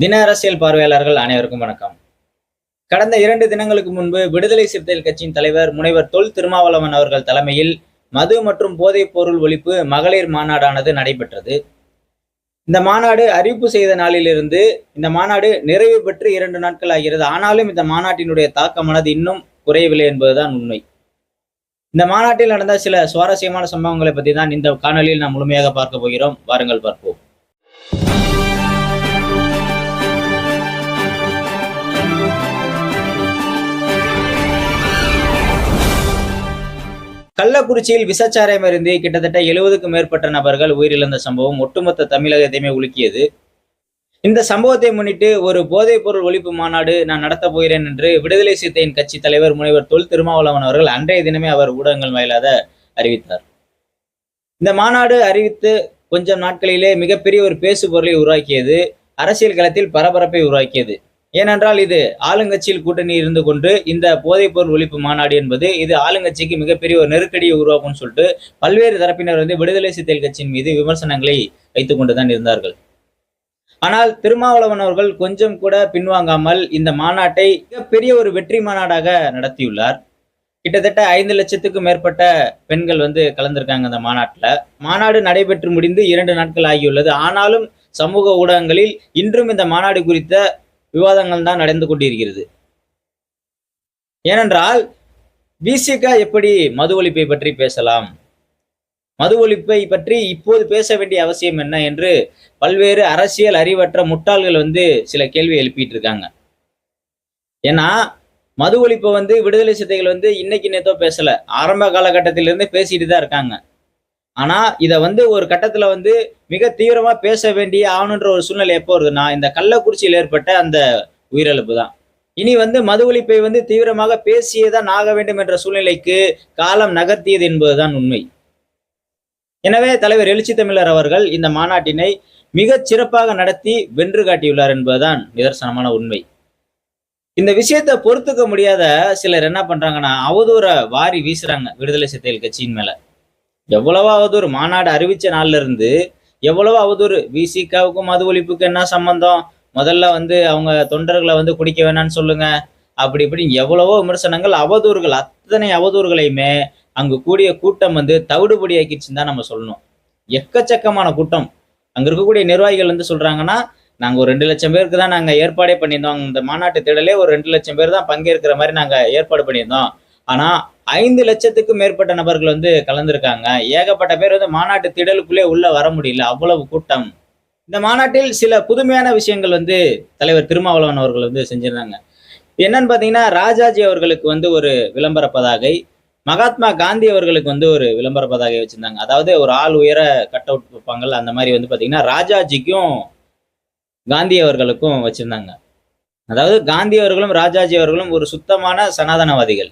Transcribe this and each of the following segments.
தின அரசியல் பார்வையாளர்கள் அனைவருக்கும் வணக்கம். கடந்த இரண்டு தினங்களுக்கு முன்பு விடுதலை சிறுத்தைகள் கட்சியின் தலைவர் முனைவர் தொல் திருமாவளவன் அவர்கள் தலைமையில் மது மற்றும் போதைப் பொருள் ஒழிப்பு மகளிர் மாநாடானது நடைபெற்றது. இந்த மாநாடு அறிவிப்பு செய்த நாளிலிருந்து இந்த மாநாடு நிறைவு பெற்று இரண்டு நாட்கள் ஆகிறது. ஆனாலும் இந்த மாநாட்டினுடைய தாக்கமானது இன்னும் குறையவில்லை என்பதுதான் உண்மை. இந்த மாநாட்டில் நடந்த சில சுவாரஸ்யமான சம்பவங்களை பற்றி தான் இந்த காணொலியில் நாம் முழுமையாக பார்க்க போகிறோம். வாருங்கள் பார்ப்போம். கள்ளக்குறிச்சியில் விசச்சாரம் இருந்து கிட்டத்தட்ட எழுபதுக்கும் மேற்பட்ட நபர்கள் உயிரிழந்த சம்பவம் ஒட்டுமொத்த தமிழகத்தையுமே உலுக்கியது. இந்த சம்பவத்தை முன்னிட்டு ஒரு போதைப் பொருள் ஒழிப்பு மாநாடு நான் நடத்தப் போகிறேன் என்று விடுதலை சிறுத்தையின் கட்சி தலைவர் முனைவர் தொல் திருமாவளவன் அவர்கள் அன்றைய தினமே அவர் ஊடகங்கள் வாயிலாக அறிவித்தார். இந்த மாநாடு அறிவித்து கொஞ்சம் நாட்களிலே மிகப்பெரிய ஒரு பேசு பொருளை உருவாக்கியது அரசியல் களத்தில் பரபரப்பை உருவாக்கியது. ஏனென்றால் இது ஆளுங்கட்சியில் கூட்டணி இருந்து கொண்டு இந்த போதைப்பொருள் ஒழிப்பு மாநாடு என்பது இது ஆளுங்கட்சிக்கு மிகப்பெரிய ஒரு நெருக்கடியை உருவாக்கும்னு சொல்லிட்டு பல்வேறு தரப்பினர் வந்து விடுதலை சிறுத்தைகள் கட்சியின் மீது விமர்சனங்களை வைத்துக் கொண்டுதான் இருந்தார்கள். ஆனால் திருமாவளவன் அவர்கள் கொஞ்சம் கூட பின்வாங்காமல் இந்த மாநாட்டை மிகப்பெரிய ஒரு வெற்றி மாநாடாக நடத்தியுள்ளார். கிட்டத்தட்ட ஐந்து லட்சத்துக்கும் மேற்பட்ட பெண்கள் வந்து கலந்திருக்காங்க அந்த மாநாட்டில். மாநாடு நடைபெற்று முடிந்து இரண்டு நாட்கள் ஆகியுள்ளது. ஆனாலும் சமூக ஊடகங்களில் இன்றும் இந்த மாநாடு குறித்த விவாதங்கள் தான் நடந்து கொண்டிருக்கிறது. ஏனென்றால் பிசிக எப்படி மது ஒழிப்பை பற்றி பேசலாம்? மது ஒழிப்பை பற்றி இப்போது பேச வேண்டிய அவசியம் என்ன என்று பல்வேறு அரசியல் அறிவற்ற முட்டாள்கள் வந்து சில கேள்வி எழுப்பிட்டு இருக்காங்க ஏன்னா மது ஒழிப்பை வந்து விடுதலை சித்தைகள் வந்து இன்னைக்கு நேத்தோ பேசல. ஆரம்ப காலகட்டத்திலிருந்து பேசிட்டு தான் இருக்காங்க. ஆனா இதை வந்து ஒரு கட்டத்துல வந்து மிக தீவிரமா பேச வேண்டிய ஆகணுன்ற ஒரு சூழ்நிலை எப்போ வருதுன்னா இந்த கள்ளக்குறிச்சியில் ஏற்பட்ட அந்த உயிரிழப்பு தான் இனி வந்து மது ஒழிப்பை வந்து தீவிரமாக பேசியேதான் ஆக வேண்டும் என்ற சூழ்நிலைக்கு காலம் நகர்த்தியது என்பதுதான் உண்மை. எனவே தலைவர் எழுச்சி தமிழர் அவர்கள் இந்த மாநாட்டினை மிகச் சிறப்பாக நடத்தி வென்று காட்டியுள்ளார் என்பதுதான் நிதர்சனமான உண்மை. இந்த விஷயத்தை பொறுத்துக்க முடியாத சிலர் என்ன பண்றாங்கன்னா அவதூற வாரி வீசுறாங்க விடுதலை சிறுத்தைகள் கட்சியின் மேல. எவ்வளவோ அவதூறு மாநாடு அறிவிச்ச நாள்ல இருந்து எவ்வளவோ ஒரு விசிகாவுக்கும் மது ஒழிப்புக்கு என்ன சம்பந்தம்? முதல்ல வந்து அவங்க தொண்டர்களை வந்து குடிக்க வேணாம்னு சொல்லுங்க. அப்படி இப்படி எவ்வளவோ விமர்சனங்கள் அவதூறுகள் அத்தனை அவதூறுகளையுமே அங்கு கூடிய கூட்டம் வந்து தவிடுபடியாக்கிச்சுன்னு தான் நம்ம சொல்லணும். எக்கச்சக்கமான கூட்டம். அங்க இருக்கக்கூடிய நிர்வாகிகள் வந்து சொல்றாங்கன்னா நாங்க ஒரு ரெண்டு லட்சம் பேருக்கு தான் நாங்க ஏற்பாடே பண்ணியிருந்தோம். இந்த மாநாட்டு திடலே ஒரு ரெண்டு லட்சம் பேர் தான் பங்கேற்கிற மாதிரி நாங்க ஏற்பாடு பண்ணியிருந்தோம். ஆனா ஐந்து லட்சத்துக்கும் மேற்பட்ட நபர்கள் வந்து கலந்துருக்காங்க. ஏகப்பட்ட பேர் வந்து மாநாட்டு திடலுக்குள்ளே உள்ள வர முடியல. அவ்வளவு கூட்டம். இந்த மாநாட்டில் சில புதுமையான விஷயங்கள் வந்து தலைவர் திருமாவளவன் அவர்கள் வந்து செஞ்சிருந்தாங்க. என்னன்னு பாத்தீங்கன்னா ராஜாஜி அவர்களுக்கு வந்து ஒரு விளம்பர பதாகை மகாத்மா காந்தி அவர்களுக்கு வந்து ஒரு விளம்பர பதாகை வச்சிருந்தாங்க. அதாவது ஒரு ஆள் உயர கட் அவுட் வைப்பாங்கல்ல அந்த மாதிரி வந்து பாத்தீங்கன்னா ராஜாஜிக்கும் காந்தி அவர்களுக்கும் வச்சிருந்தாங்க. அதாவது காந்தி அவர்களும் ராஜாஜி அவர்களும் ஒரு சுத்தமான சனாதனவாதிகள்.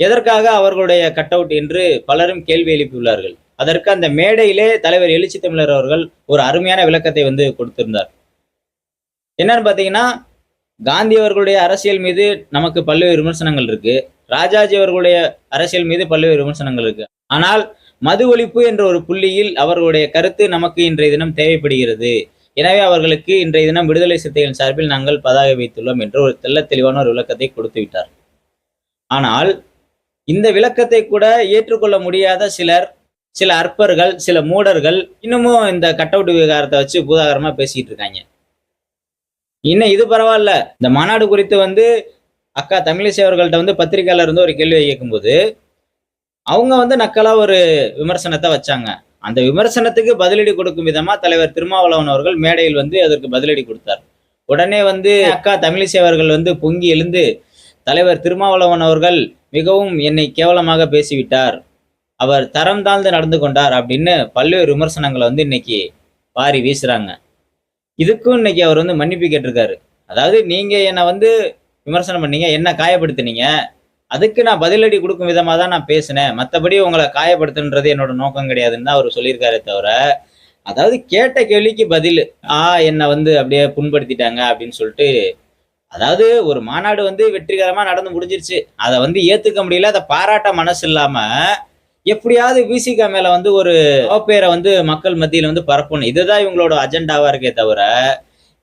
எதற்காக அவர்களுடைய கட் அவுட் என்று பலரும் கேள்வி எழுப்பியுள்ளார்கள்? அதற்கு அந்த மேடையிலே தலைவர் எழுச்சி தமிழர் அவர்கள் ஒரு அருமையான விளக்கத்தை வந்து கொடுத்திருந்தார். என்னன்னு பார்த்தீங்கன்னா காந்தி அவர்களுடைய அரசியல் மீது நமக்கு பல்வேறு விமர்சனங்கள் இருக்கு. ராஜாஜி அவர்களுடைய அரசியல் மீது பல்வேறு விமர்சனங்கள் இருக்கு. ஆனால் மது ஒழிப்பு என்ற ஒரு புள்ளியில் அவர்களுடைய கருத்து நமக்கு இன்றைய தினம் தேவைப்படுகிறது. எனவே அவர்களுக்கு இன்றைய தினம் விடுதலை சிறுத்தைகள் சார்பில் நாங்கள் பதாகை வைத்துள்ளோம் என்று ஒரு தெள்ள தெளிவான ஒரு விளக்கத்தை கொடுத்து விட்டார் ஆனால் இந்த விளக்கத்தை கூட ஏற்றுக்கொள்ள முடியாத சிலர் சில அற்பர்கள் சில மூடர்கள் இன்னமும் இந்த கட் அவுட் விவகாரத்தை வச்சு பூதாகரமா பேசிட்டு இருக்காங்க. இன்னும் இது பரவாயில்ல. இந்த மாநாடு குறித்து வந்து அக்கா தமிழிசை அவர்கள்ட்ட வந்து பத்திரிகையாளர் இருந்து ஒரு கேள்வியை கேட்கும்போது அவங்க வந்து நக்கலா ஒரு விமர்சனத்தை வச்சாங்க. அந்த விமர்சனத்துக்கு பதிலடி கொடுக்கும் விதமா தலைவர் திருமாவளவன் அவர்கள் மேடையில் வந்து அதற்கு பதிலடி கொடுத்தார். உடனே வந்து அக்கா தமிழிசை அவர்கள் வந்து பொங்கி எழுந்து தலைவர் திருமாவளவன் அவர்கள் மிகவும் என்னை கேவலமாக பேசிவிட்டார். அவர் தரம் தாழ்ந்து நடந்து கொண்டார் அப்படின்னு பல்வேறு விமர்சனங்களை வந்து இன்னைக்கு வாரி வீசுறாங்க. இதுக்கும் இன்னைக்கு அவர் வந்து மன்னிப்பு கேட்டிருக்காரு. அதாவது நீங்க என்னை வந்து விமர்சனம் பண்ணீங்க என்ன காயப்படுத்தினீங்க அதுக்கு நான் பதிலடி கொடுக்கும் விதமாக தான் நான் பேசினேன். மற்றபடி உங்களை காயப்படுத்துன்றது என்னோட நோக்கம் கிடையாதுன்னு தான் அவர் சொல்லியிருக்காரே தவிர அதாவது கேட்ட கேள்விக்கு பதில் ஆ என்னை வந்து அப்படியே புண்படுத்திட்டாங்க அப்படின்னு சொல்லிட்டு அதாவது ஒரு மாநாடு வந்து வெற்றிகரமா நடந்து முடிஞ்சிருச்சு. அதை வந்து ஏத்துக்க முடியல அதை பாராட்ட மனசு இல்லாம எப்படியாவது விசிகா மேல வந்து ஒரு பேரை வந்து மக்கள் மத்தியில வந்து பரப்பணும். இதுதான் இவங்களோட அஜெண்டாவா இருக்கே தவிர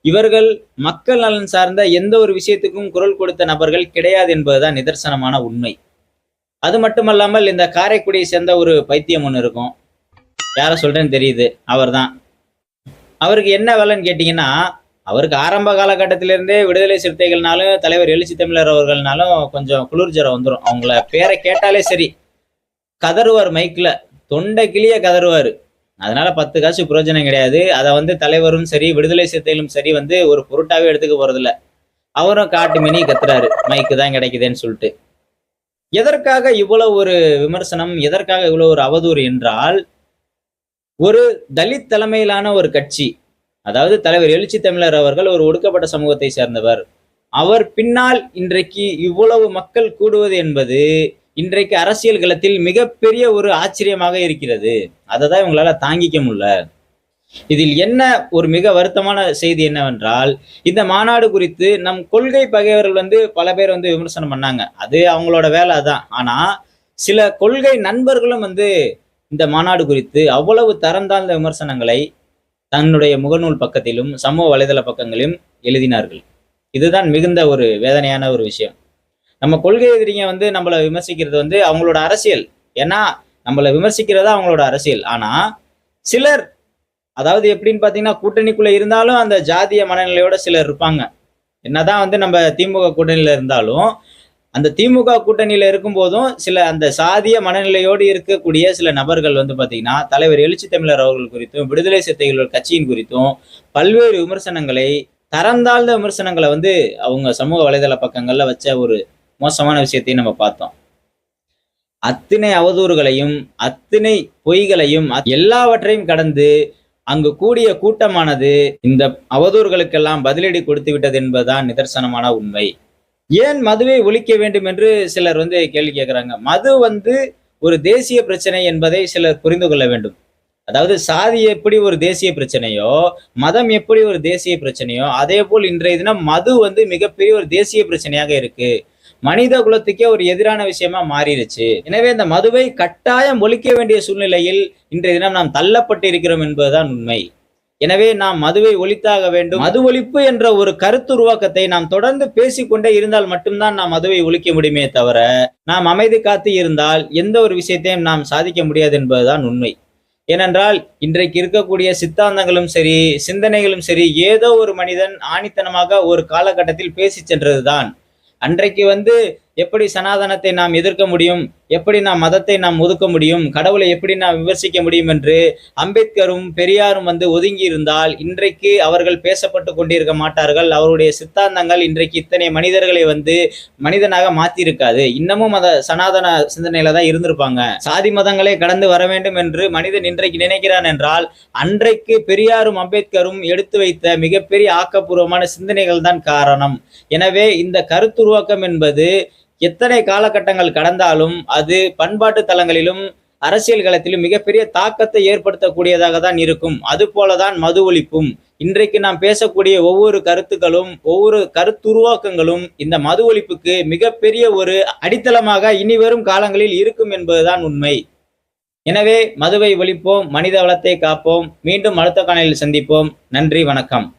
இவர்கள் மக்கள் நலன் சார்ந்த எந்த ஒரு விஷயத்துக்கும் குரல் கொடுத்த நபர்கள் கிடையாது என்பதுதான் நிதர்சனமான உண்மை. அது மட்டுமல்லாமல் இந்த காரைக்குடியை சேர்ந்த ஒரு பைத்தியம் ஒன்று இருக்கும். யார சொல்றேன்னு தெரியுது. அவர்தான். அவருக்கு என்ன வேலைன்னு கேட்டீங்கன்னா அவருக்கு ஆரம்ப காலகட்டத்திலிருந்தே விடுதலை சிறுத்தைகள்னாலும் தலைவர் எழுச்சி தமிழர் அவர்கள்னாலும் கொஞ்சம் குளிர்ஜரம் வந்துடும் அவங்கள பேரை கேட்டாலே சரி. கதறுவார் மைக்கில் தொண்டை கிளிய கதறுவார். அதனால பத்து காசு பிரயோஜனம் கிடையாது. அதை வந்து தலைவரும் சரி விடுதலை சிறுத்தைகளும் சரி வந்து ஒரு பொருட்டாவே எடுத்துக்க போறதில்ல. அவரும் காட்டு மினி கத்துறாரு. மைக்கு தான் கிடைக்குதுன்னு சொல்லிட்டு. எதற்காக இவ்வளவு ஒரு விமர்சனம்? எதற்காக இவ்வளவு ஒரு அவதூறு என்றால் ஒரு தலித் தலைமையிலான ஒரு கட்சி அதாவது தலைவர் எழுச்சி தமிழர் அவர்கள் ஒரு ஒடுக்கப்பட்ட சமூகத்தை சேர்ந்தவர். அவர் பின்னால் இன்றைக்கு இவ்வளவு மக்கள் கூடுவது என்பது இன்றைக்கு அரசியல் களத்தில் மிகப்பெரிய ஒரு ஆச்சரியமாக இருக்கிறது. அதை தான் இவங்களால தாங்கிக்க முடியல. இதில் என்ன ஒரு மிக வருத்தமான செய்தி என்னவென்றால் இந்த மாநாடு குறித்து நம் கொள்கை பகைவர்கள் வந்து பல பேர் வந்து விமர்சனம் பண்ணாங்க. அது அவங்களோட வேலை தான் ஆனா சில கொள்கை நண்பர்களும் வந்து இந்த மாநாடு குறித்து அவ்வளவு தரம் தாழ்ந்த விமர்சனங்களை தன்னுடைய முகநூல் பக்கத்திலும் சமூக வலைதள பக்கங்களிலும் எழுதினார்கள். இதுதான் மிகுந்த ஒரு வேதனையான ஒரு விஷயம். நம்ம கொள்கை எதிரிங்க வந்து நம்மளை விமர்சிக்கிறது வந்து அவங்களோட அரசியல். ஏன்னா நம்மளை விமர்சிக்கிறதா அவங்களோட அரசியல். ஆனா சிலர் அதாவது எப்படின்னு பாத்தீங்கன்னா கூட்டணிக்குள்ள இருந்தாலும் அந்த ஜாதிய மனநிலையோட சிலர் இருப்பாங்க. என்னதான் வந்து நம்ம திமுக கூட்டணியில இருந்தாலும் அந்த திமுக கூட்டணியில இருக்கும்போதும் சில அந்த சாதிய மனநிலையோடு இருக்கக்கூடிய சில நபர்கள் வந்து பாத்தீங்கன்னா தலைவர் எழுச்சி தமிழர் அவர்கள் குறித்தும் விடுதலை சிறுத்தைகள் கட்சியின் குறித்தும் பல்வேறு விமர்சனங்களை தரந்தாழ்ந்த விமர்சனங்களை வந்து அவங்க சமூக வலைதள பக்கங்கள்ல வச்ச ஒரு மோசமான விஷயத்தையும் நம்ம பார்த்தோம். அத்தனை அவதூறுகளையும் அத்தனை பொய்களையும் எல்லாவற்றையும் கடந்து அங்கு கூடிய கூட்டமானது இந்த அவதூறுகளுக்கெல்லாம் பதிலடி கொடுத்து விட்டது என்பதுதான் நிதர்சனமான உண்மை. ஏன் மதுவை ஒழிக்க வேண்டும் என்று சிலர் வந்து கேள்வி கேட்குறாங்க மது வந்து ஒரு தேசிய பிரச்சனை என்பதை சிலர் புரிந்து கொள்ள வேண்டும். அதாவது சாதி எப்படி ஒரு தேசிய பிரச்சனையோ மதம் எப்படி ஒரு தேசிய பிரச்சனையோ அதே போல் இன்றைய தினம் மது வந்து மிகப்பெரிய ஒரு தேசிய பிரச்சனையாக இருக்கு. மனித குலத்துக்கே ஒரு எதிரான விஷயமா மாறிடுச்சு எனவே இந்த மதுவை கட்டாயம் ஒழிக்க வேண்டிய சூழ்நிலையில் இன்றைய தினம் நாம் தள்ளப்பட்டு இருக்கிறோம் என்பதுதான் உண்மை. எனவே நாம் மதுவை ஒழித்தாக வேண்டும். மது ஒழிப்பு என்ற ஒரு கருத்து உருவாக்கத்தை நாம் தொடர்ந்து பேசிக்கொண்டே இருந்தால் மட்டும்தான் நாம் மதுவை ஒழிக்க முடியுமே தவிர நாம் அமைதி காத்து இருந்தால் எந்த ஒரு விஷயத்தையும் நாம் சாதிக்க முடியாது என்பதுதான் உண்மை. ஏனென்றால் இன்றைக்கு இருக்கக்கூடிய சித்தாந்தங்களும் சரி சிந்தனைகளும் சரி ஏதோ ஒரு மனிதன் ஆணித்தனமாக ஒரு காலகட்டத்தில் பேசி சென்றதுதான். அன்றைக்கு வந்து எப்படி சனாதனத்தை நாம் எதிர்க்க முடியும்? எப்படி நாம் மதத்தை நாம் ஒதுக்க முடியும்? கடவுளை எப்படி நாம் விமர்சிக்க முடியும் என்று அம்பேத்கரும் பெரியாரும் வந்து ஒதுங்கி இருந்தால் இன்றைக்கு அவர்கள் பேசப்பட்டு கொண்டிருக்க மாட்டார்கள். அவருடைய சித்தாந்தங்கள் இன்றைக்கு இத்தனை மனிதர்களை வந்து மனிதனாக மாற்றியிருக்காது இன்னமும் அத சனாதன சிந்தனையில தான் இருந்திருப்பாங்க. சாதி மதங்களை கடந்து வர வேண்டும் என்று மனிதன் இன்றைக்கு நினைக்கிறான் என்றால் அன்றைக்கு பெரியாரும் அம்பேத்கரும் எடுத்து வைத்த மிகப்பெரிய ஆக்கப்பூர்வமான சிந்தனைகள் தான் காரணம். எனவே இந்த கருத்துருவாக்கம் என்பது எத்தனை காலகட்டங்கள் கடந்தாலும் அது பண்பாட்டு தலங்களிலும் அரசியல் களத்திலும் மிகப்பெரிய தாக்கத்தை ஏற்படுத்தக்கூடியதாக தான் இருக்கும். அது போலதான் மது ஒழிப்பும். இன்றைக்கு நாம் பேசக்கூடிய ஒவ்வொரு கருத்துக்களும் ஒவ்வொரு கருத்துருவாக்கங்களும் இந்த மது ஒழிப்புக்கு மிகப்பெரிய ஒரு அடித்தளமாக இனி வரும் காலங்களில் இருக்கும் என்பதுதான் உண்மை. எனவே மதுவை ஒழிப்போம் மனித வளத்தை காப்போம். மீண்டும் அடுத்த காணொலியில் சந்திப்போம். நன்றி வணக்கம்.